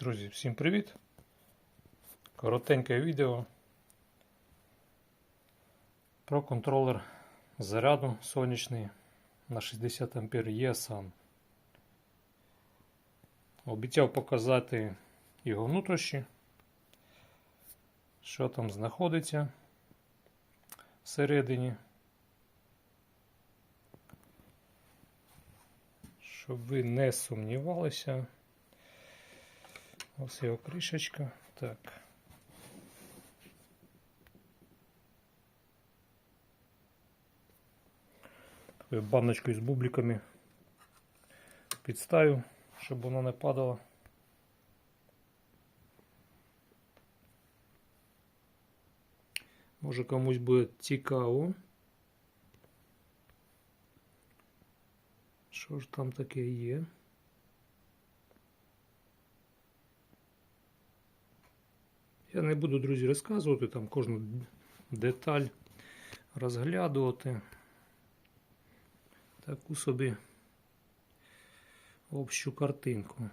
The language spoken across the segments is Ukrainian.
Друзі, всім привіт! Коротеньке відео про контролер заряду сонячний на 60 А ESAN. Обіцяв показати його внутрішні, що там знаходиться всередині. Щоб ви не сумнівалися. Ось його кришечка. Так. Такою баночкою з бубликами підставив, щоб воно не падало. Може комусь буде цікаво. Що ж там таке є? Я не буду, друзі, розказувати там кожну деталь розглядувати. Таку собі общу картинку.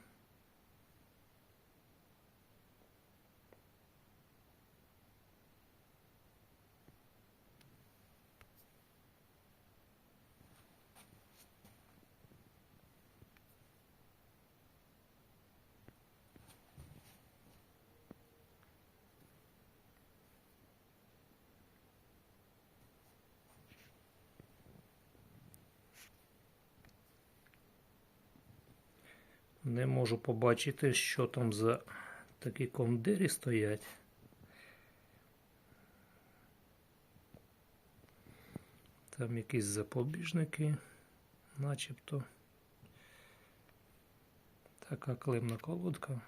Не можу побачити, що там за такі кондирі стоять. Там якісь запобіжники, начебто. Така клемна колодка.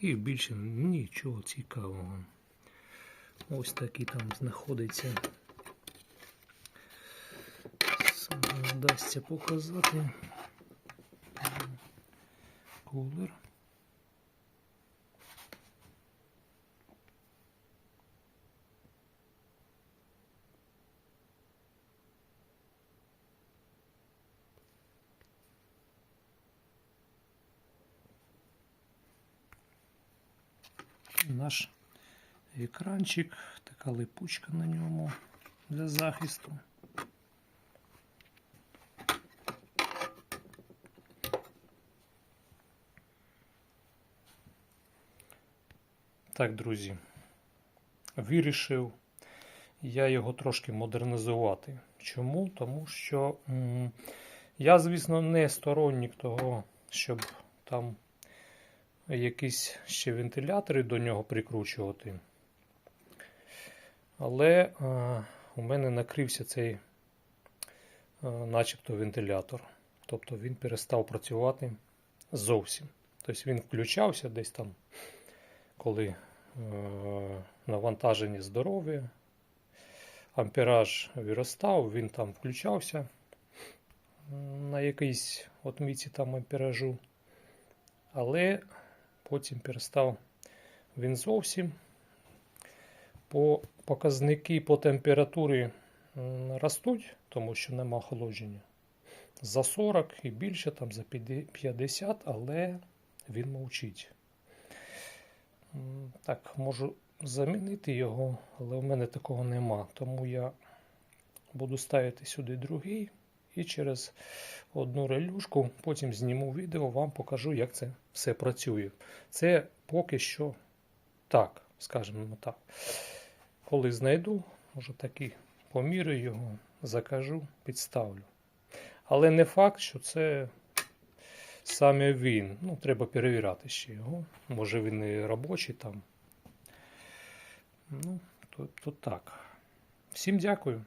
І більше нічого цікавого. Ось такі там знаходиться. Саме вдасться показати. Кулер. Наш екранчик, така липучка на ньому для захисту. Так, друзі, вирішив я його трошки модернізувати. Чому? Тому що м, я, звісно, не сторонник того, щоб там якісь ще вентилятори до нього прикручувати. Але е, у мене накрився цей, е, начебто, вентилятор. Тобто він перестав працювати зовсім. Тобто він включався десь там коли е, навантаження здоров'я, ампераж виростав, він там включався на якійсь отміці там амперажу, але потім перестав він зовсім. По показники по температурі ростуть, тому що нема охолодження. За 40 і більше, там за 50, але він мовчить. Так, можу замінити його, але в мене такого нема. Тому я буду ставити сюди другий і через одну релюшку потім зніму відео, вам покажу, як це все працює. Це поки що так, скажімо так. Коли знайду, може таки помірю його, закажу, підставлю. Але не факт, що це саме він. Ну, треба перевіряти ще його. Може він і робочий там. Ну, то, то так. Всім дякую.